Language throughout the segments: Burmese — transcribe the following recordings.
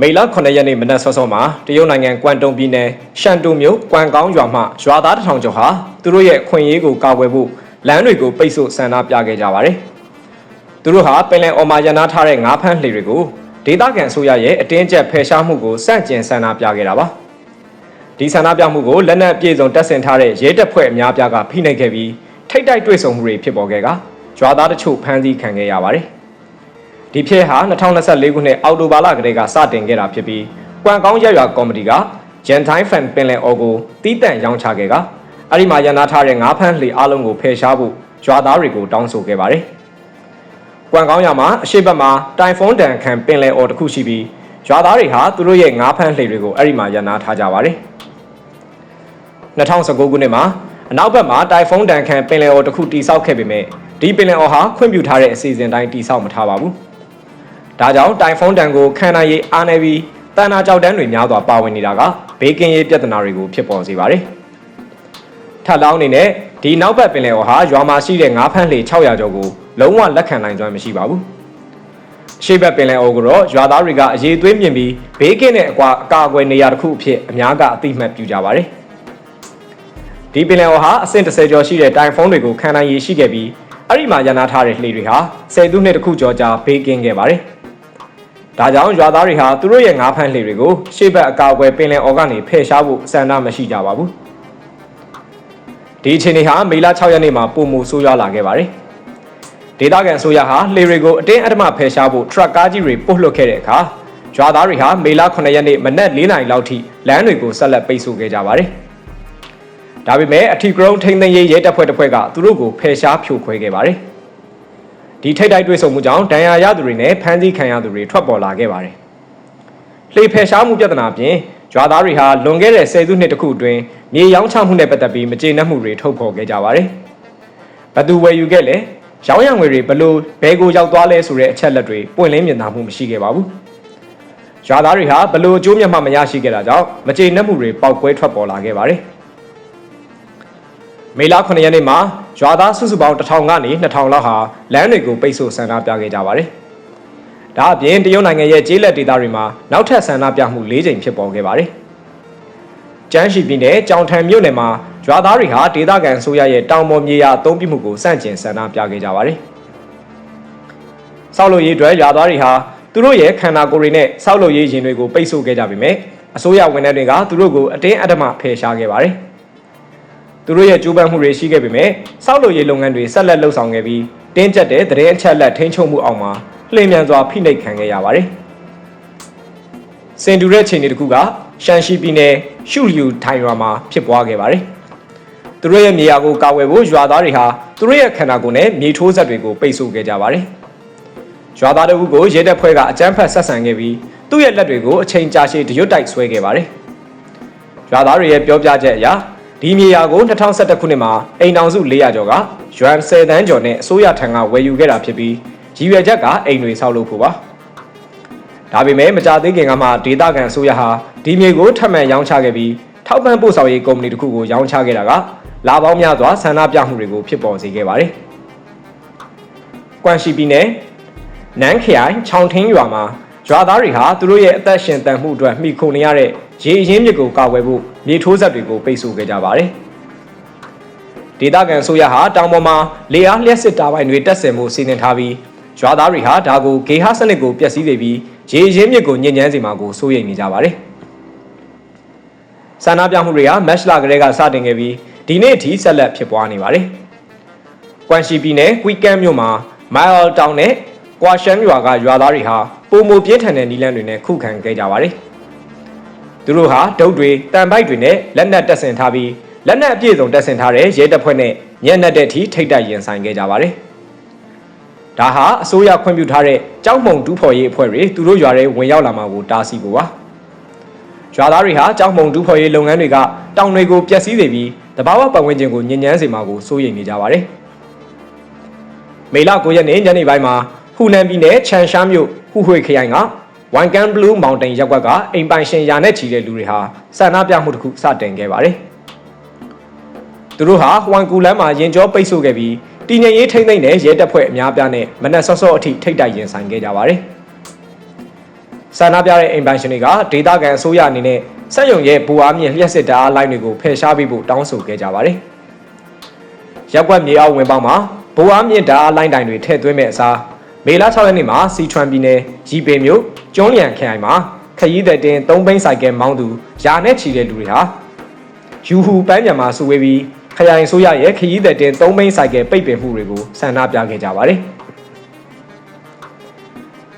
မေလ9ရက်နေ့မနက်စောစောမှာတရုတ်နိုင်ငံကွမ်တုံပြည်နယ်ရှန်တူမြို့ကွမ်ကောင်းရွာမှရွာသားတစ်ထောင်ကျော်ဟာသူတို့ရဲ့ခွင့်ရေးကိုကာကွယ်ဖို့လမ်းတွေကိုပိတ်ဆို့ဆန္ဒပြခဲ့ကြပါတယ်။သူတို့ဟာပင်လယ်အော်မှာရန်နာထားတဲ့ငါးဖမ်းလှေတွေကိုဒေသခံအစိုးရရဲ့အတင်းကျပ်ဖယ်ရှားမှုကိုစန့်ကျင်ဆန္ဒပြခဲ့တာပါ။ဒီဆန္ဒပြမှုကိုလက်နက်ပြေဆုံးတပ်ဆင်ထားတဲ့ရဲတပ်ဖွဲ့အများပြားကဖိနှိပ်ခဲ့ပြီးထိတ်တိုက်တွေ့ဆုံမှုတွေဖြစ်ပေါ်ခဲ့ကရွာသားတချို့ဖမ်းဆီးခံခဲ့ရပါတယ်။ ဒီဖြစ်ဟာ2024ခုနှစ်အောက်တိုဘာလကတည်းကစတင်ခဲ့တာဖြစ်ပြီးကွမ်ကောင်းရက်ရွာကော်မတီကဂျန်တိုင်းဖန်ပင်လယ်အော်ကိုတီးတန့်ရောင်းချခဲ့ကအဲ့ဒီမှာရန်နာထားတဲ့ငါးဖမ်းလှေအလုံးကိုဖယ်ရှားဖို့ရွာသားတွေကိုတောင်းဆိုခဲ့ပါတယ်။ကွမ်ကောင်းရွာမှာအရှိတ်ဘက်မှာတိုင်ဖုန်းတန်ခံပင်လယ်အော်တစ်ခုရှိပြီးရွာသားတွေဟာသူတို့ရဲ့ငါးဖမ်းလှေတွေကိုအဲ့ဒီမှာရန်နာထားကြပါတယ်။2019ခုနှစ်မှာအနောက်ဘက်မှာတိုင်ဖုန်းတန်ခံပင်လယ်အော်တစ်ခုတိစောက်ခဲ့ပေမဲ့ဒီပင်လယ်အော်ဟာခွင့်ပြုထားတဲ့အစီအစဉ်တိုင်းတိစောက်မထားပါဘူး။ ဒါကြောင့်တိုင်ဖုန်းတန်ကိုခံနိုင်ရေးအားနေပြီးတန်နာကြောက်တန်းတွေများစွာပါဝင်နေတာကဘေးကင်းရေးပြဿနာတွေကိုဖြစ်ပေါ်စေပါတယ်။ထပ်လောင်းအနေနဲ့ဒီနောက်ဘက်ပင်လယ်အော်ဟာရွာမှာရှိတဲ့ငါးဖမ်းလှေ600ကျော်ကိုလုံးဝလက်ခံနိုင်စွမ်းမရှိပါဘူး။ရှေ့ဘက်ပင်လယ်အော်ကိုတော့ရွာသားတွေကအရေးသွေးမြင်ပြီးဘေးကင်းတဲ့အကွာအကာအကွယ်နေရာတစ်ခုအဖြစ်အများကအသိမှတ်ပြုကြပါတယ်။ဒီပင်လယ်အော်ဟာအဆင့်30ကျော်ရှိတဲ့တိုင်ဖုန်းတွေကိုခံနိုင်ရည်ရှိခဲ့ပြီးအဲ့ဒီမှာရန်နာထားတဲ့လှေတွေဟာဆယ်သူနှစ်တစ်ခုကျော်ကြာဘေးကင်းခဲ့ပါတယ်။ ဒါကြောင့်ရွာသားတွေဟာသူတို့ရဲ့ငါးဖမ်းလှေတွေကိုရှေ့ဘက်အကာအကွယ်ပင်လယ်အော်ကနေဖယ်ရှားဖို့စံနာမရှိကြပါဘူး။ဒီအခြေအနေဟာမေလ6ရက်နေ့မှာပုံမူဆိုးရွားလာခဲ့ပါတယ်။ဒေသခံအစိုးရဟာလှေတွေကိုအတင်းအဓမ္မဖယ်ရှားဖို့ထရက်ကားကြီးတွေပို့လွှတ်ခဲ့တဲ့အခါရွာသားတွေဟာမေလ9ရက်နေ့မနက်4နာရီလောက်ထိလမ်းတွေကိုဆက်လက်ပိတ်ဆို့ခဲ့ကြပါတယ်။ဒါပေမဲ့အထီဂရုံထိန်းသိမ်းရေးရဲတပ်ဖွဲ့တစ်ဖွဲ့ကသူတို့ကိုဖယ်ရှားဖြိုခွဲခဲ့ပါတယ်။ ဒီထိတ်တိုက်တွေ့ဆုံမှုကြောင့်ဒဏ်ရာရသူတွေနဲ့ဖမ်းဆီးခံရသူတွေထွက်ပေါ်လာခဲ့ပါတယ်။လှေဖယ်ရှားမှုပြဿနာပြင်ရွာသားတွေဟာလွန်ခဲ့တဲ့ဆယ်စုနှစ်တခုအတွင်းမြေရောင်းချမှုနဲ့ပတ်သက်ပြီးမကျေနပ်မှုတွေထုတ်ဖော်ခဲ့ကြပါတယ်။ဘသူဝယ်ယူခဲ့လဲရောင်းရံငွေတွေဘလို့ဘဲကိုရောက်သွားလဲဆိုတဲ့အချက်လက်တွေပွင့်လင်းမြင်သာမှုမရှိခဲ့ပါဘူး။ရွာသားတွေဟာဘလို့အကျိုးမြတ်မှမရရှိခဲ့တာကြောင့်မကျေနပ်မှုတွေပေါက်ကွဲထွက်ပေါ်လာခဲ့ပါတယ်။ မေလ9ရက်နေ့မှာရွာသားစုစုပေါင်း1000ကနေ2000လောက်ဟာလမ်းတွေကိုပိတ်ဆို့ဆန္ဒပြခဲ့ကြပါတယ်။ဒါအပြင်တရုတ်နိုင်ငံရဲ့ကျေးလက်ဒေသတွေမှာနောက်ထပ်ဆန္ဒပြမှု၄ကြိမ်ဖြစ်ပေါ်ခဲ့ပါတယ်။ကျန်းရှိပြည်နယ်ကြောင်ထန်မြို့နယ်မှာရွာသားတွေဟာဒေသခံဆိုရရဲ့တောင်ပေါ်မြေယာအုံပြမှုကိုစန့်ကျင်ဆန္ဒပြခဲ့ကြပါတယ်။ဆောက်လုပ်ရေးအတွက်ရွာသားတွေဟာသူတို့ရဲ့ခန္ဓာကိုယ်တွေနဲ့ဆောက်လုပ်ရေးရင်တွေကိုပိတ်ဆို့ခဲ့ကြပေမဲ့အစိုးရဝန်ထမ်းတွေကသူတို့ကိုအတင်းအဓမ္မဖယ်ရှားခဲ့ပါတယ်။ သူတို့ရဲ့ကြိုးပမ်းမှုတွေရှိခဲ့ပေမဲ့စောက်လုပ်ရေးလုပ်ငန်းတွေဆက်လက်လှုပ်ဆောင်ခဲ့ပြီးတင်းကျပ်တဲ့သတင်းအချက်အလက်ထိန်းချုပ်မှုအောက်မှာလှည့်မြန်စွာဖိနှိပ်ခံခဲ့ရပါတယ်။စင်တူတဲ့ချိန်တွေတခုကရှန်ရှီပြည်နယ်ရှုလျူထိုင်ရွာမှာဖြစ်ပွားခဲ့ပါတယ်။သူတို့ရဲ့မြေယာကိုကာဝယ်ဖို့ရွာသားတွေဟာသူတို့ရဲ့ခန္ဓာကိုယ်နဲ့မြေထိုးဆက်တွေကိုပိတ်ဆို့ခဲ့ကြပါတယ်။ရွာသားတို့ကိုရဲတပ်ဖွဲ့ကအကြမ်းဖက်ဆက်ဆံခဲ့ပြီးသူ့ရဲ့လက်တွေကိုအချိန်ကြာရှည်တရွတ်တိုက်ဆွဲခဲ့ပါတယ်။ရွာသားတွေရဲ့ပြောပြချက်အရ ဒီမြေယာကို2011ခုနှစ်မှာအိမ်တောင်စု400ကျော်ကယွမ်10တန်းကျော်နဲ့အစိုးရထံကဝယ်ယူခဲ့တာဖြစ်ပြီးရည်ရွယ်ချက်ကအိမ်တွေဆောက်လုပ်ဖို့ပါဒါပေမဲ့မကြသေးခင်ကမှဒေတာကန်အစိုးရဟာဒီမြေကိုထပ်မံရောင်းချခဲ့ပြီးထောက်ပံ့ပို့ဆောင်ရေးကုမ္ပဏီတစ်ခုကိုရောင်းချခဲ့တာကလာပေါင်းများစွာဆန္ဒပြမှုတွေကိုဖြစ်ပေါ်စေခဲ့ပါတယ်။ကွမ်ရှိပြည်နယ်နန်းခရိုင်ချောင်ထင်းရွာမှာရွာသားတွေဟာသူတို့ရဲ့အသက်ရှင်တန်မှုအတွက်မှီခိုနေရတဲ့ ရေအရင်းမြစ်ကိုကာကွယ်ဖို့မြေထိုးဆက်တွေကိုပိတ်ဆို့ခဲ့ကြပါတယ်။ဒေသခံဆိုရဟာတောင်ပေါ်မှာလေအားလျှက်စစ်တာပိုင်တွေတက်ဆင်မှုစီစဉ်ထားပြီးရွာသားတွေဟာဒါကိုဂေဟစနစ်ကိုပျက်စီးစေပြီးရေအရင်းမြစ်ကိုညှဉ်းညမ်းစေမှာကိုစိုးရိမ်နေကြပါတယ်။ဆန္ဒပြမှုတွေကမက်ရှလာကလေးကစတင်ခဲ့ပြီးဒီနေ့အထိဆက်လက်ဖြစ်ပွားနေပါတယ်။ကွမ်ရှီပြည်နယ်ကွီကန်မြို့မှာမိုင်အယ်တောင်နဲ့ကွာရှန်ရွာကရွာသားတွေဟာပုံမပြင်းထန်တဲ့နီလန်းတွေနဲ့ခုခံခဲ့ကြပါတယ်။ သူတို့ဟာဒုတ်တွေတန်ပိုက်တွေနဲ့လက်နက်တပ်ဆင်ထားပြီးလက်နက်အပြည့်စုံတပ်ဆင်ထားတဲ့ရဲတပ်ဖွဲ့နဲ့ညံ့နက်တဲ့အထိထိတ်တိုက်ရင်ဆိုင်ခဲ့ကြပါတယ်။ဒါဟာအစိုးရခွင့်ပြုထားတဲ့ကြောက်မုံတူးဖော်ရေးအဖွဲ့တွေသူတို့ရွာထဲဝင်ရောက်လာမှာကိုတားဆီးဖို့ပါ။ရွာသားတွေဟာကြောက်မုံတူးဖော်ရေးလုပ်ငန်းတွေကတောင်တွေကိုပျက်စီးစေပြီးတဘာဝပတ်ဝန်းကျင်ကိုညဉ့်ညမ်းစေမှာကိုစိုးရိမ်နေကြပါတယ်။မေလ9ရက်နေ့ညနေပိုင်းမှာဟူနန်ပြည်နယ်ချန်ရှားမြို့ဟူဟွေခရိုင်က ဝန်ကန်ဘလူးမောင်တိန်ရပ်ကွက်ကအိမ်ပိုင်ရှင်ယာနဲ့ချီတဲ့လူတွေဟာဆန္ဒပြမှုတစ်ခုစတင်ခဲ့ပါတယ်။သူတို့ဟာဟွမ်ကူလန်မှာရင်ကျောပိတ်ဆို့ခဲ့ပြီးတည်ငြိမ်ရေးထိမ့်သိမ့်တဲ့ရဲတပ်ဖွဲ့အများပြားနဲ့မနက်စောစောအထိထိတ်တိုက်ရင်ဆိုင်ခဲ့ကြပါတယ်။ဆန္ဒပြတဲ့အိမ်ပိုင်ရှင်တွေကဒေသခံအစိုးရအနေနဲ့စက်ရုံရဲ့ဘူအားမြင့်လျှက်စစ်ဓာတ်အားလိုင်းတွေကိုဖယ်ရှားပေးဖို့တောင်းဆိုခဲ့ကြပါတယ်။ရက်ွက်မြေအောက်ဝင်ပေါက်မှာဘူအားမြင့်ဓာတ်အားလိုင်းတိုင်တွေထည့်သွင်းမဲ့အစား မေလ6ရက်နေ့မှာစီချွမ်ပြည်နယ်ရီပေမြို့ကျွန်းလျံခရိုင်မှာခရီးသည်တင်၃ဘိန်းဆိုင်ကယ်မောင်းသူယာနဲ့ချီတဲ့လူတွေဟာယူဟူပန်းမြန်မာစုဝေးပြီးခရိုင်ဆိုရရဲ့ခရီးသည်တင်၃ဘိန်းဆိုင်ကယ်ပိတ်ပင်မှုတွေကိုဆန္ဒပြခဲ့ကြပါတယ်။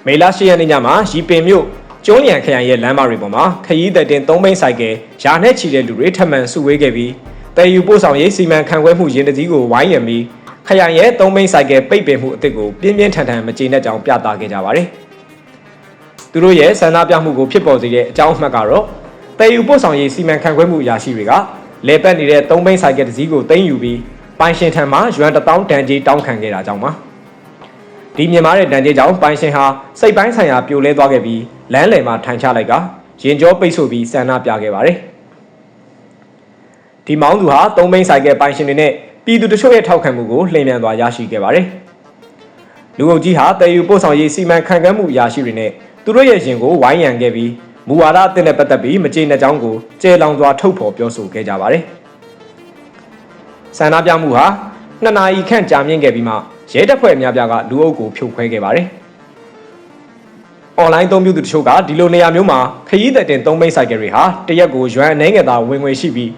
မေလ10ရက်နေ့ညမှာရီပင်မြို့ကျွန်းလျံခရိုင်ရဲ့လမ်းမတွေပေါ်မှာခရီးသည်တင်၃ဘိန်းဆိုင်ကယ်ယာနဲ့ချီတဲ့လူတွေထပ်မံစုဝေးခဲ့ပြီးတည်ယူပို့ဆောင်ရေးစီမံခန့်ခွဲမှုရင်တစည်းကိုဝိုင်းရံပြီးခ ရိုင်ရဲ့သုံးဘိန်းဆိုင်ကယ်ပိတ်ပင်မှုအသစ်ကိုပြင်းပြင်းထန်ထန်မကျေနပ်ကြောင်းပြသခဲ့ကြပါတယ်။သူတို့ရဲ့ဆန္ဒပြမှုကိုဖြစ်ပေါ်စေတဲ့အကြောင်းအမှတ်ကတော့တည်ယူပို့ဆောင်ရေးစီမံခန့်ခွဲမှုအရာရှိတွေကလေပတ်နေတဲ့သုံးဘိန်းဆိုင်ကယ်တစ်စီးကိုတင်ယူပြီးပိုင်ရှင်ထံမှရွမ်1000တန်ကြီးတောင်းခံခဲ့တာကြောင့်ပါ။ဒီမြန်မာတဲ့တန်ကြီးကြောင့်ပိုင်ရှင်ဟာစိတ်ပိုင်းဆိုင်ရာပြိုလဲသွားခဲ့ပြီးလမ်းလယ်မှာထိုင်ချလိုက်ကရင်ကြောပိတ်ဆို့ပြီးဆန္ဒပြခဲ့ပါတယ်။ဒီမောင်းသူဟာသုံးဘိန်းဆိုင်ကယ်ပိုင်ရှင်တွေနဲ့ ပြည်သူတချို့ရဲ့ထောက်ခံမှုကိုလှည့်မြန်စွာရရှိခဲ့ပါတယ်။လူအုပ်ကြီးဟာတည်ယူပို့ဆောင်ရေးစီမံခန့်ခွဲမှုအရာရှိတွေနဲ့သူတို့ရဲ့ရင်ကိုဝိုင်းရံခဲ့ပြီးမူဝါဒအသစ်နဲ့ပတ်သက်ပြီးမကျေနပ်ကြောင်းကိုကျေလောင်စွာထုတ်ဖော်ပြောဆိုခဲ့ကြပါတယ်။ဆန္ဒပြမှုဟာနှစ်နာရီခန့်ကြာမြင့်ခဲ့ပြီးမှရဲတပ်ဖွဲ့အများပြားကလူအုပ်ကိုဖြိုခွဲခဲ့ပါတယ်။ online သုံးပြုသူတချို့ကဒီလိုနေရာမျိုးမှာခရီးသက်တင်သုံးမိတ်ဆိုင်ကယ်တွေဟာတရက်ကိုရွမ်အနေငယ်သာဝင်ငွေရှိပြီး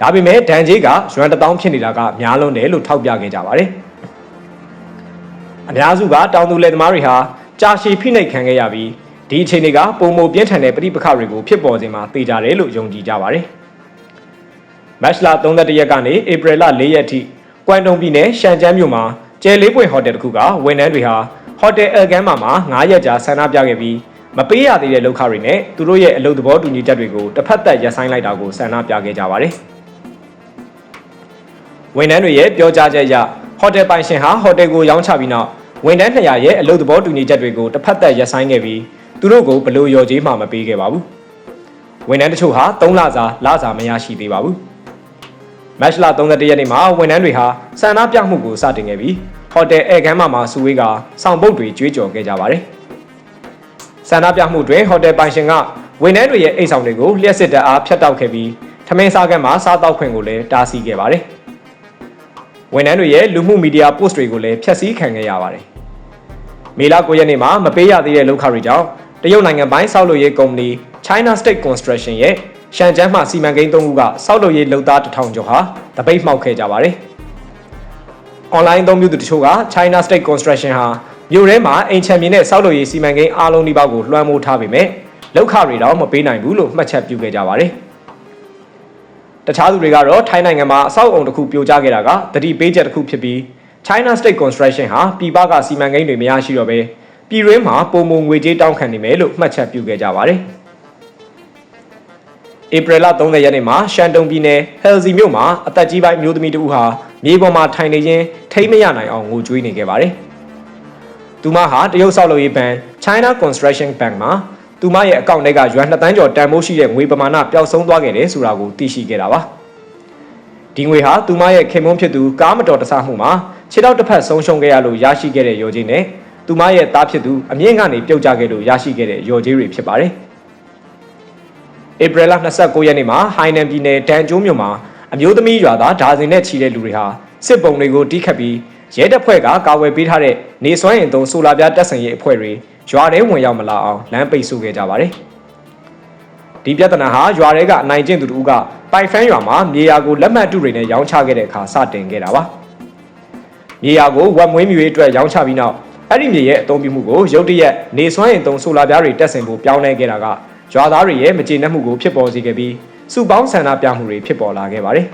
ဒါပေမဲ့ဒန်ဂျေးကရွမ်တစ်တောင်းဖြစ်နေတာကများလွန်းတယ်လို့ထောက်ပြခဲ့ကြပါတယ်။အများစုကတောင်သူလယ်သမားတွေဟာကြာရှည်ဖိနှိပ်ခံခဲ့ရပြီးဒီအခြေအနေကပုံမပြင်းထန်တဲ့ပြိပခတွေကိုဖြစ်ပေါ်စေမှာသိကြတယ်လို့ယုံကြည်ကြပါတယ်။မတ်လ31ရက်ကနေဧပြီလ4ရက်ထိကွမ်တုံပြည်နယ်ရှန်ကျန်းမြို့မှာကျဲလေးပွင့်ဟိုတယ်တစ်ခုကဝန်ထမ်းတွေဟာဟိုတယ်အယ်ဂန်မာမှာ9ရက်ကြာဆန္ဒပြခဲ့ပြီးမပေးရသေးတဲ့လောက်ခတွေနဲ့သူတို့ရဲ့အလုပ်သဘောတူညီချက်တွေကိုတစ်ဖက်သက်ရပ်ဆိုင်းလိုက်တာကိုဆန္ဒပြခဲ့ကြပါတယ်။ ဝန်ထမ်းတွေရဲ့ပြောကြားချက်အရဟိုတယ်ပိုင်ရှင်ဟာဟိုတယ်ကိုရောင်းချပြီးနောက်ဝန်ထမ်း200ရဲ့အလုပ်သဘောတူညီချက်တွေကိုတစ်ဖက်သက်ရပ်ဆိုင်းခဲ့ပြီးသူတို့ကိုဘလို့ရော်ကြေးမှမပေးခဲ့ပါဘူးဝန်ထမ်းတချို့ဟာ3လစာလစာမရရှိသေးပါဘူးမတ်လ31ရက်နေ့မှာဝန်ထမ်းတွေဟာဆန္ဒပြမှုကိုစတင်ခဲ့ပြီးဟိုတယ်အဲခန်းမှာမှာစုဝေးကဆောင်ပုတ်တွေကြွေးကြော်ခဲ့ကြပါတယ်ဆန္ဒပြမှုတွင်ဟိုတယ်ပိုင်ရှင်ကဝန်ထမ်းတွေရဲ့အိတ်ဆောင်တွေကိုလျှက်စစ်တပ်အားဖျက်တောက်ခဲ့ပြီးထမင်းစားကမ်းမှာစားတောက်ခွင့်ကိုလည်းတားဆီးခဲ့ပါတယ်။ ဝန်ထမ်းတွေရဲ့လူမှုမီဒီယာ post တွေကိုလည်းဖျက်ဆီးခံခဲ့ရပါတယ်။မေလ9ရက်နေ့မှာမပေးရသေးတဲ့လောက်ခတွေကြောင့်တရုတ်နိုင်ငံပိုင်းစောက်လုပ်ရေးကုမ္ပဏီ China State Construction ရဲ့ရှန်ကျန်းမှစီမံကိန်း၃ခုကစောက်လုပ်ရေးလုပ်သားတစ်ထောင်ကျော်ဟာတပိတ်မှောက်ခဲ့ကြပါတယ်။ online သုံးမျိုးသူတချို့က China State Construction ဟာမြို့ထဲမှာအိမ်ချမ်းမြေနဲ့စောက်လုပ်ရေးစီမံကိန်းအားလုံးဒီပေါက်ကိုလွှမ်းမိုးထားပေမဲ့လောက်ခတွေတော့မပေးနိုင်ဘူးလို့မှတ်ချက်ပြုခဲ့ကြပါတယ်။ တခြားသူတွေကတော့ထိုင်းနိုင်ငံမှာအဆောက်အုံတစ်ခုပြိုကျခဲ့တာကတတိပေးချက်တစ်ခုဖြစ်ပြီး China State Construction ဟာပြည်ပကစီမံကိန်းတွေမရရှိတော့ဘဲပြည်တွင်းမှာပုံမငွေကြေးတောင်းခံနေမယ်လို့မှတ်ချက်ပြုခဲ့ကြပါတယ်။ဧပြီလ30ရက်နေ့မှာရှန်တုံပြည်နယ်ဟယ်ဇီမြို့မှာအသက်ကြီးပိုင်းမျိုးသမီးတဦးဟာမြေပေါ်မှာထိုင်နေရင်းထိမရနိုင်အောင်ငိုကြွေးနေခဲ့ပါတယ်။သူမဟာတရုတ်ဆောက်လုပ်ရေးဘဏ် China Construction Bank မှာ သူမရဲ့အကောင့်ထဲကရွမ်2တန်းကျော်တန်ဖိုးရှိတဲ့ငွေပမာဏပျောက်ဆုံးသွားခဲ့တယ်ဆိုတာကိုသိရှိခဲ့တာပါဒီငွေဟာသူမရဲ့ခင်မွန်းဖြစ်သူကားမတော်တဆမှုမှာခြေထောက်တစ်ဖက်ဆုံးရှုံးခဲ့ရလို့ရရှိခဲ့တဲ့ရော်ကြီးနဲ့သူမရဲ့သားဖြစ်သူအမြင့်ကနေပြုတ်ကျခဲ့လို့ရရှိခဲ့တဲ့ရော်ကြီးတွေဖြစ်ပါတယ်ဧပြီလ29ရက်နေ့မှာဟိုင်နန်ပြည်နယ်ဒန်ကျိုးမြို့မှာအမျိုးသမီးရွာသားဒါဇင်နဲ့ချီတဲ့လူတွေဟာစစ်ပုံတွေကိုတီးခတ်ပြီးရဲတပ်ဖွဲ့ကကာဝယ်ပေးထားတဲ့နေစွမ်းရင်သုံးဆိုလာပြတပ်ဆင်ရေးအဖွဲ့တွေ ရွာထဲဝင်ရောက်မလာအောင်လမ်းပိတ်ဆို့ခဲ့ကြပါတယ်။ဒီပြဿနာဟာရွာထဲကအနိုင်ကျင့်သူတို့ကပိုင်ဖန်းရွာမှာမြေယာကိုလက်မှတ်တုတွေနဲ့ရောင်းချခဲ့တဲ့အခါစတင်ခဲ့တာပါ။မြေယာကိုဝက်မွေးမြူရေးအတွက်ရောင်းချပြီးနောက်အဲ့ဒီမြေရဲ့အသုံးပြုမှုကိုရုတ်တရက်နေစွမ်းရင်သုံးဆိုလာပြားတွေတက်ဆင်ဖို့ပြောင်းလဲခဲ့တာကရွာသားတွေရဲ့မကျေနပ်မှုကိုဖြစ်ပေါ်စေခဲ့ပြီးစုပေါင်းဆန္ဒပြမှုတွေဖြစ်ပေါ်လာခဲ့ပါတယ်။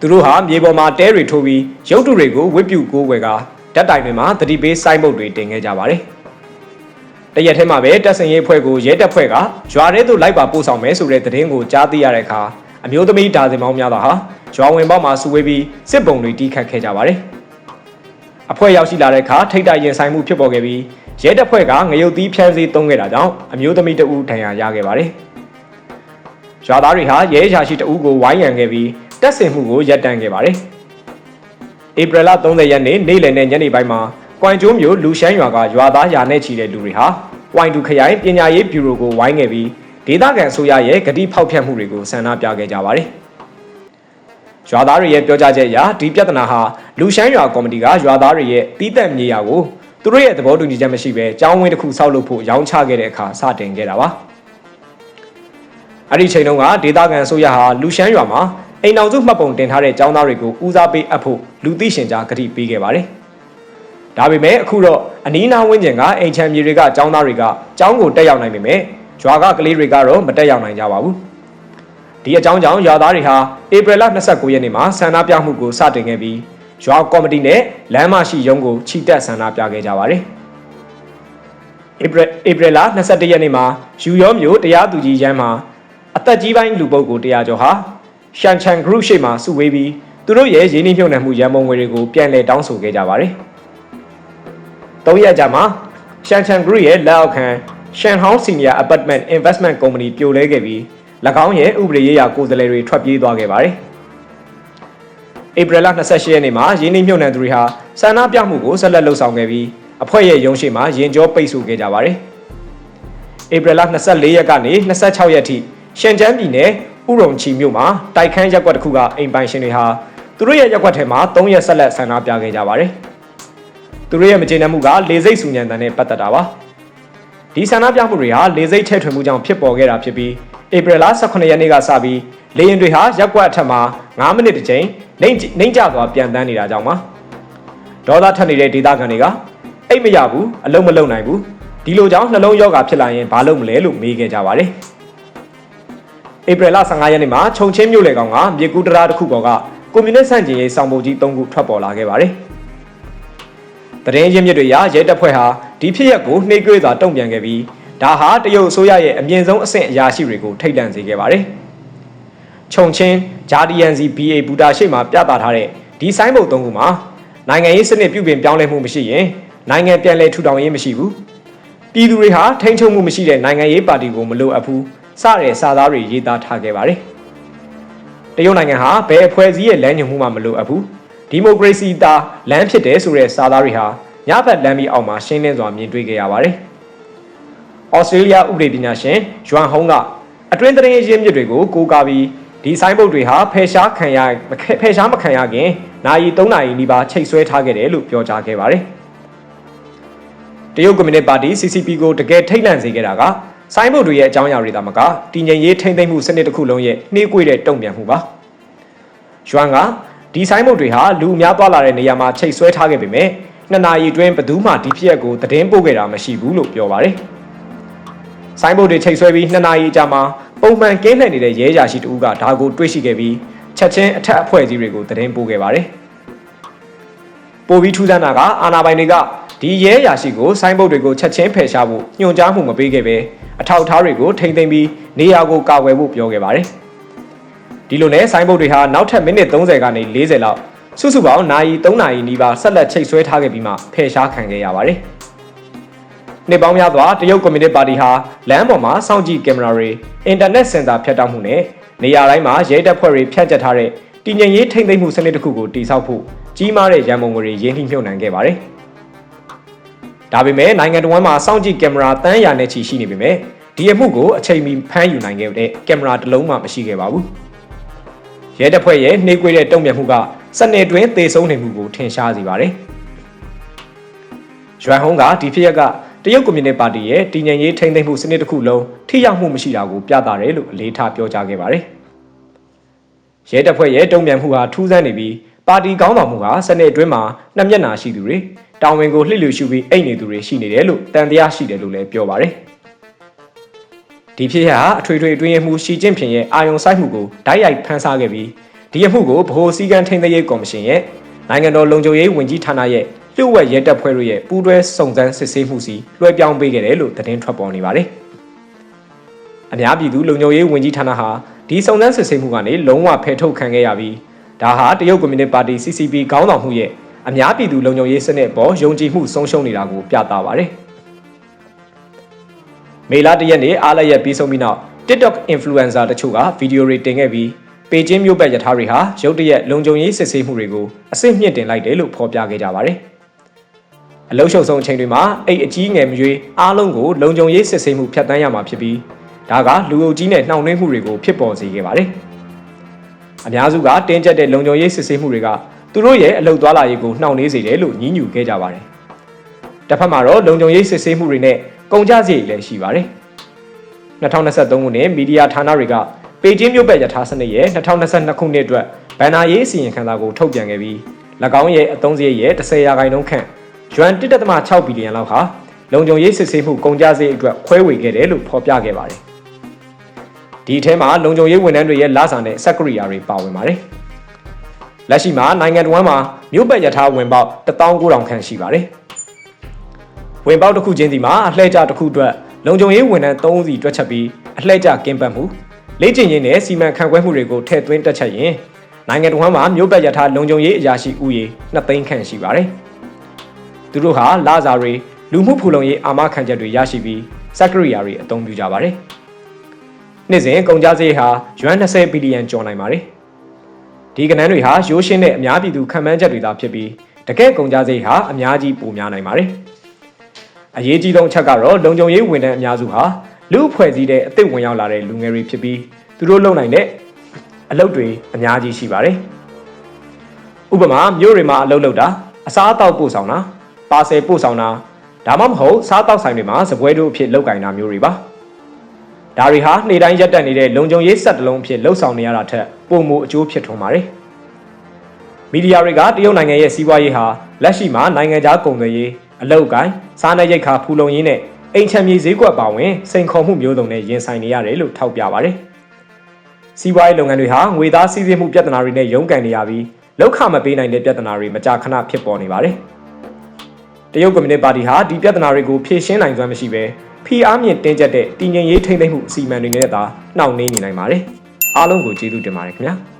သူတို့ဟာမြေပေါ်မှာတဲတွေထိုးပြီးရုပ်တုတွေကိုဝစ်ပြူကိုးဝယ်က ဓာတ်တိုင်တွေမှာတတိပေးစိုင်းပုတ်တွေတင်ခဲ့ကြပါတယ်။တရက်ထဲမှာပဲတပ်စင်ရေးဖွဲ့ကိုရဲတပ်ဖွဲ့ကရွာထဲသို့လိုက်ပါပို့ဆောင်မယ်ဆိုတဲ့သတင်းကိုကြားသိရတဲ့အခါအမျိုးသမီးဒါဇင်ပေါင်းများစွာဟာရွာဝင်ပေါက်မှာစုဝေးပြီးစစ်ပုံတွေတီးခတ်ခဲ့ကြပါတယ်။အဖွဲ့ရောက်ရှိလာတဲ့အခါထိတ်တိုက်ရင်ဆိုင်မှုဖြစ်ပေါ်ခဲ့ပြီးရဲတပ်ဖွဲ့ကငရုတ်သီးဖြန်းစည်းသုံးခဲ့တာကြောင့်အမျိုးသမီးတဦးဒဏ်ရာရခဲ့ပါတယ်။ရွာသားတွေဟာရဲရှာရှိတဦးကိုဝိုင်းရံခဲ့ပြီးတပ်ဆင်မှုကိုရပ်တန့်ခဲ့ပါတယ်။ ဧပြီလ30ရက်နေ့နေ့လယ်နဲ့ညနေပိုင်းမှာကွမ်ကျိုးမြို့လူရှမ်းရွာကရွာသားယာနဲ့ချီတဲ့လူတွေဟာ Y2 ခရိုင်ပညာရေးဗျူရိုကိုဝိုင်းခဲ့ပြီးဒေသခံအစိုးရရဲ့ဂတိဖောက်ဖျက်မှုတွေကိုဆန္ဒပြခဲ့ကြပါတယ်။ရွာသားတွေရဲ့ပြောကြားချက်အရဒီပြဿနာဟာလူရှမ်းရွာကော်မတီကရွာသားတွေရဲ့တီးသက်မြေယာကိုသူတို့ရဲ့သဘောတူညီချက်မရှိဘဲကြောင်းဝင်းတစ်ခုဆောက်လုပ်ဖို့ရောင်းချခဲ့တဲ့အခါစတင်ခဲ့တာပါ။အဲ့ဒီချိန်တုန်းကဒေသခံအစိုးရဟာလူရှမ်းရွာမှာ အိမ်အောင်စုမှတ်ပုံတင်ထားတဲ့ចောင်းသားတွေကိုဦးစားပေးအပ်ဖို့လူသိရှင်ကြားကတိပေးခဲ့ပါတယ်။ဒါပေမဲ့အခုတော့အနီးနားဝန်းကျင်ကအိမ်ချမ်းမြေတွေကចောင်းသားတွေကចောင်းကိုတက်ရောက်နိုင်ပေမဲ့ရွာကကလေးတွေကတော့မတက်ရောက်နိုင်ကြပါဘူး။ဒီအကြောင်းကြောင့်ရွာသားတွေဟာဧပြီလ29ရက်နေ့မှာဆန္ဒပြမှုကိုစတင်ခဲ့ပြီးရွာကော်မတီနဲ့လမ်းမရှိရုံးကိုခြိတက်ဆန္ဒပြခဲ့ကြပါတယ်။ဧပြီဧပြီလ22ရက်နေ့မှာယူရောမျိုးတရားသူကြီးရန်မှာအသက်ကြီးပိုင်းလူပုဂ္ဂိုလ်တရားကျော်ဟာ ရှန်ချန် group ရှိမှစုဝေးပြီးသူတို့ရဲ့ရင်းနှီးမြှုပ်နှံမှုရန်ပုံငွေတွေကိုပြန်လည်တောင်းဆိုခဲ့ကြပါတယ်။၃ရက်ကြာမှာရှန်ချန် group ရဲ့လက်အောက်ခံရှန်ဟောင်းစီနီယာ apartment investment company ပြိုလဲခဲ့ပြီး၎င်းရဲ့ဥပဒေရေးရာကိုယ်စားလှယ်တွေထွက်ပြေးသွားခဲ့ပါတယ်။ဧပြီလ28ရက်နေ့မှာရင်းနှီးမြှုပ်နှံသူတွေဟာဆန္ဒပြမှုကိုဆက်လက်လှုပ်ဆောင်ခဲ့ပြီးအဖွဲ့ရဲ့ရုံးရှိမှာရင်ကျောပိတ်ဆို့ခဲ့ကြပါတယ်။ဧပြီလ24ရက်ကနေ26ရက်ထိရှန်ကျန်းပြည်နယ် ဥရုံချီမြို့မှာတိုက်ခန်းရက်ကွက်တစ်ခုကအိမ်ပိုင်ရှင်တွေဟာသူတို့ရဲ့ရက်ကွက်ထဲမှာ3ရက်ဆက်လက်ဆန္ဒပြခဲ့ကြပါတယ်။သူတို့ရဲ့မကျေနပ်မှုကလေစိတ်ဆူညံတန်နဲ့ပတ်သက်တာပါ။ဒီဆန္ဒပြမှုတွေဟာလေစိတ်ထဲထွင်မှုကြောင့်ဖြစ်ပေါ်ခဲ့တာဖြစ်ပြီးဧပြီလ18ရက်နေ့ကစပြီးလေရင်တွေဟာရက်ကွက်အထက်မှာ9မိနစ်တစ်ချိန်နှိမ့်နှိမ့်ကျသွားပြန်တန်းနေတာကြောင့်ပါ။ဒေါသထက်နေတဲ့ဒေသခံတွေကအိတ်မရဘူးအလုံးမလုံးနိုင်ဘူးဒီလိုကြောင့်နှလုံးယောဂဖြစ်လာရင်ဘာလုပ်မလဲလို့မေးခဲ့ကြပါတယ်။ ဧပြီလ15ရက်နေ့မှာခြုံချင်းမြို့လေကောင်ကမြေကူးတရာတစ်ခုပေါ်ကကွန်မြူနစ်ဆန့်ကျင်ရေးဆောင်ပုဒ်ကြီး၃ခုထွက်ပေါ်လာခဲ့ပါတယ်။တရင်ချင်းမြစ်တွေရရဲတပ်ဖွဲ့ဟာဒီဖြစ်ရပ်ကိုနှိမ့်ကွေးစွာတုံ့ပြန်ခဲ့ပြီးဒါဟာတရုတ်အစိုးရရဲ့အမြင့်ဆုံးအဆင့်အရာရှိတွေကိုထိတ်လန့်စေခဲ့ပါတယ်။ခြုံချင်းဂျာဒီယန်စီ BA ဘူတာရှိမှပြသထားတဲ့ဒီဆိုင်းဘုတ်၃ခုမှာနိုင်ငံရေးစနစ်ပြုပြင်ပြောင်းလဲမှုမရှိရင်နိုင်ငံပြန်လည်ထူထောင်ရေးမရှိဘူး။ပြည်သူတွေဟာထိန်းချုပ်မှုမရှိတဲ့နိုင်ငံရေးပါတီကိုမလိုအပ်ဘူး။ စတဲ့စာသားတွေရေးသားထားခဲ့ပါတယ်။တရုတ်နိုင်ငံဟာဘယ်အဖွဲ့အစည်းရဲ့လမ်းညွှန်မှုမှမလိုအပ်ဘူး။ဒီမိုကရေစီတာလမ်းဖြစ်တယ်ဆိုတဲ့စာသားတွေဟာညဘက်လမ်းပြီးအောင်မှာရှင်းလင်းစွာမြင်တွေ့ခဲ့ရပါတယ်။ဩစတြေးလျဥပဒေပညာရှင်ယွမ်ဟုံးကအတွင်းသတင်းရင်းမြစ်တွေကိုကိုးကားပြီးဒီဆိုင်ဘုတ်တွေဟာဖယ်ရှားခံရဖယ်ရှားမခံရခင်နိုင်ရီ3နိုင်ရီနီးပါးချိတ်ဆွဲထားခဲ့တယ်လို့ပြောကြားခဲ့ပါတယ်။တရုတ်ကွန်မြူနစ်ပါတီ CCP ကိုတကယ်ထိတ်လန့်စေခဲ့တာက ဆိုင်းဘုတ်တွေရဲ့အကြောင်းအရာတွေသာမကတည်ငြိမ်ရေးထိမ့်သိမ့်မှုစနစ်တစ်ခုလုံးရဲ့နှေးကွေးတဲ့တုံ့ပြန်မှုပါ။ယွမ်ကဒီဆိုင်းဘုတ်တွေဟာလူအများသွားလာတဲ့နေရာမှာချိတ်ဆွဲထားခဲ့ပေမဲ့နှစ်နာရီအတွင်းဘသူမှဒီဖြစ်ရပ်ကိုသတင်းပို့ခဲ့တာမရှိဘူးလို့ပြောပါတယ်။ဆိုင်းဘုတ်တွေချိတ်ဆွဲပြီးနှစ်နာရီကြာမှပုံမှန်ကင်းလှည့်နေတဲ့ရဲရာရှိတဦးကဒါကိုတွေ့ရှိခဲ့ပြီးချက်ချင်းအထက်အဖွဲ့အစည်းတွေကိုသတင်းပို့ခဲ့ပါတယ်။ပိုပြီးထူးဆန်းတာကအာနာပိုင်တွေကဒီရဲရာရှိကိုဆိုင်းဘုတ်တွေကိုချက်ချင်းဖယ်ရှားဖို့ညွှန်ကြားမှုမပေးခဲ့ပဲ အထောက်အထားတွေကိုထိမ့်သိမ်းပြီးနေရာကိုကာကွယ်ဖို့ပြောခဲ့ပါတယ်။ဒီလိုနဲ့ဆိုင်းဘုတ်တွေဟာနောက်ထပ်မိနစ်30ကနေ40လောက်စုစုပေါင်းနာရီ3နာရီနီးပါးဆက်လက်ချိတ်ဆွဲထားခဲ့ပြီးမှဖယ်ရှားခံခဲ့ရပါတယ်။နှစ်ပေါင်းများစွာတရုတ်ကွန်မြူနစ်ပါတီဟာလမ်းပေါ်မှာစောင့်ကြည့်ကင်မရာတွေအင်တာနက်စင်တာဖြတ်တောက်မှုနဲ့နေရာတိုင်းမှာရဲတပ်ဖွဲ့တွေဖြန့်ကျက်ထားတဲ့တည်ငြိမ်ရေးထိမ့်သိမ်းမှုစနစ်တစ်ခုကိုတည်ဆောက်ဖို့ကြီးမားတဲ့ရန်ပုံငွေတွေရင်းနှီးမြှုပ်နှံခဲ့ပါတယ်။ ဒါပေမဲ့နိုင်ငံတော်မှာစောင့်ကြည့်ကင်မရာတန်းရာနဲ့ချီရှိနေပေမဲ့ဒီအမှုကိုအချိန်မီဖမ်းယူနိုင်ခဲ့တဲ့ကင်မရာတစ်လုံးမှမရှိခဲ့ပါဘူး။ရဲတပ်ဖွဲ့ရဲ့နှိကွေးတဲ့တုံ့ပြန်မှုကစနေတွင်သေဆုံးနေမှုကိုထင်ရှားစေပါတယ်။ရွမ်ဟုံးကဒီဖြစ်ရက်ကတရုတ်ကွန်မြူနစ်ပါတီရဲ့တည်ငြိမ်ရေးထိန်းသိမ်းမှုစနစ်တစ်ခုလုံးထိရောက်မှုမရှိတာကိုပြသတယ်လို့အလေးထားပြောကြားခဲ့ပါတယ်။ရဲတပ်ဖွဲ့ရဲ့တုံ့ပြန်မှုဟာထူးဆန်းနေပြီး ပါတီကောင်းဆောင်မှုဟာစနေအတွင်းမှာနှစ်မျက်နှာရှိသူတွေတာဝန်ကိုလှစ်လျူရှုပြီးအိတ်နေသူတွေရှိနေတယ်လို့တန်တရားရှိတယ်လို့လည်းပြောပါတယ်။ဒီဖြစ်ရအထွေထွေအတွင်းရမှုရှီကျင့်ဖြင်ရဲ့အာယုံဆိုင်မှုကိုဓာတ်ရိုက်ဖန်ဆားခဲ့ပြီးဒီအမှုကိုဗဟိုစည်းကမ်းထိန်းသိမ်းရေးကော်မရှင်ရဲ့နိုင်ငံတော်လုံခြုံရေးဝန်ကြီးဌာနရဲ့လျှို့ဝှက်ရဲတပ်ဖွဲ့တို့ရဲ့ပူးတွဲစုံစမ်းစစ်ဆေးမှုစီလွှဲပြောင်းပေးခဲ့တယ်လို့သတင်းထွက်ပေါ်နေပါတယ်။အများပြည်သူလုံခြုံရေးဝန်ကြီးဌာနဟာဒီစုံစမ်းစစ်ဆေးမှုကနေလုံးဝဖယ်ထုတ်ခံခဲ့ရပြီး ဒါဟာတရုတ်ကွန်မြူနစ်ပါတီ CCP ခေါင်းဆောင်မှုရဲ့အများပြည်သူလုံခြုံရေးစနစ်ပေါ်ယုံကြည်မှုဆုံးရှုံးနေတာကိုပြသပါတယ်။မေလတရက်နေ့အားလည်းရပြီးဆုံးပြီးနောက် TikTok influencer တချို့ကဗီဒီယိုတွေတင်ခဲ့ပြီးပေကျင်းမြို့ပတ်ရထားတွေဟာရုတ်တရက်လုံခြုံရေးစစ်ဆေးမှုတွေကိုအစစ်မြင့်တင်လိုက်တယ်လို့ဖော်ပြခဲ့ကြပါတယ်။အလုံးရှုပ်ဆုံးအချိန်တွေမှာအိတ်အကြီးငယ်မရွေးအားလုံးကိုလုံခြုံရေးစစ်ဆေးမှုဖျက်ဆီးရမှာဖြစ်ပြီးဒါကလူအုပ်ကြီးနဲ့နှောင့်နှေးမှုတွေကိုဖြစ်ပေါ်စေခဲ့ပါတယ်။ အများစုကတင်းကျပ်တဲ့လုံခြုံရေးစစ်ဆေးမှုတွေကသူတို့ရဲ့အလုတ်သွားလာရေးကိုနှောင့်နှေးစေတယ်လို့ညှဉ်းညူခဲ့ကြပါတယ်။တစ်ဖက်မှာတော့လုံခြုံရေးစစ်ဆေးမှုတွေနဲ့ကုန်ကျစရိတ်လည်းရှိပါတယ်။2023ခုနှစ်မီဒီယာဌာနတွေကပေကျင်းမြို့ပတ်ယထာစနစ်ရဲ့2022ခုနှစ်အတွက်ဘန်နာရေးအစီရင်ခံစာကိုထုတ်ပြန်ခဲ့ပြီး၎င်းရဲ့အသုံးစရိတ်ရဲ့10ရာခိုင်နှုန်းခန့်ယွမ်1.6ဘီလီယံလောက်ဟာလုံခြုံရေးစစ်ဆေးမှုကုန်ကျစရိတ်အတွက်ခွဲဝေခဲ့တယ်လို့ဖော်ပြခဲ့ပါတယ်။ ဒီအထဲမှာလုံခြုံရေးဝန်ထမ်းတွေရဲ့လစာနဲ့စက်ကရိယာတွေပါဝင်ပါတယ်။လက်ရှိမှာနိုင်ငံတော်မှာမြို့ပတ်ယထာဝင်ပေါက်19000ခန့်ရှိပါတယ်။ဝင်ပေါက်တစ်ခုချင်းစီမှာအလှည့်ကျတစ်ခုအတွက်လုံခြုံရေးဝန်ထမ်း3ဦးစီတွက်ချက်ပြီးအလှည့်ကျကင်းပတ်မှုလေ့ကျင့်ရေးနဲ့စီမံခန့်ခွဲမှုတွေကိုထည့်သွင်းတက်ချက်ရင်နိုင်ငံတော်မှာမြို့ပတ်ယထာလုံခြုံရေးအရာရှိဦးရေ2သိန်းခန့်ရှိပါတယ်။သူတို့ဟာလာစာတွေလူမှုဖူလုံရေးအာမခံချက်တွေရရှိပြီးစက်ကရိယာတွေအသုံးပြုကြပါတယ်။ နှစ်စဉ်ကုန်ကျစရိတ်ဟာယွမ်20ဘီလီယံကျော်နိုင်ပါတယ်။ဒီကဏ္ဍတွေဟာရိုးရှင်းတဲ့အများပြည်သူခံမှန်းချက်တွေသာဖြစ်ပြီးတကယ့်ကုန်ကျစရိတ်ဟာအများကြီးပိုများနိုင်ပါတယ်။အရေးကြီးဆုံးအချက်ကတော့လုံခြုံရေးဝန်ထမ်းအများစုဟာလူအဖွဲ့စည်းတဲ့အသစ်ဝင်ရောက်လာတဲ့လူငယ်တွေဖြစ်ပြီးသူတို့လုံနိုင်တဲ့အလုပ်တွေအများကြီးရှိပါတယ်။ဥပမာမြို့တွေမှာအလုပ်လုပ်တာအစားအသောက်ပို့ဆောင်တာပါဆယ်ပို့ဆောင်တာဒါမှမဟုတ်စားတောက်ဆိုင်တွေမှာစပွဲတို့အဖြစ်လုပ်ကင်တာမျိုးတွေပါ။ ဒါတွေဟာနေ့တိုင်းရက်တက်နေတဲ့လုံခြုံရေးဆက်တလုံးအဖြစ်လှုပ်ဆောင်နေရတာထက်ပိုမိုအကျိုးဖြစ်ထွန်းပါတယ်။မီဒီယာတွေကတရုတ်နိုင်ငံရဲ့စီးပွားရေးဟာလက်ရှိမှာနိုင်ငံခြားကုန်သွယ်ရေးအလုပ်ကိုင်းစားနပ်ရိက္ခာဖူလုံရေးနဲ့အိမ်ချမ်းမြေဈေးကွက်ပါဝင်စိန်ခေါ်မှုမျိုးစုံနဲ့ရင်ဆိုင်နေရတယ်လို့ထောက်ပြပါတယ်။စီးပွားရေးလုပ်ငန်းတွေဟာငွေသားစည်းစိမ်မှုပြဿနာတွေနဲ့ရုန်းကန်နေရပြီးလောက်ခမပေးနိုင်တဲ့ပြဿနာတွေမကြာခဏဖြစ်ပေါ်နေပါတယ်။တရုတ်ကွန်မြူနတီပါတီဟာဒီပြဿနာတွေကိုဖြေရှင်းနိုင်စွမ်းမရှိဘဲ ဖိအားမြင့်တင်းကျပ်တဲ့တည်ငြိမ်ရေးထိမ့်သိမ်းမှုအစီအမံတွေနဲ့သာနှောင့်နှေးနေနိုင်ပါတယ်။အားလုံးကိုကျေးဇူးတင်ပါတယ်ခင်ဗျာ။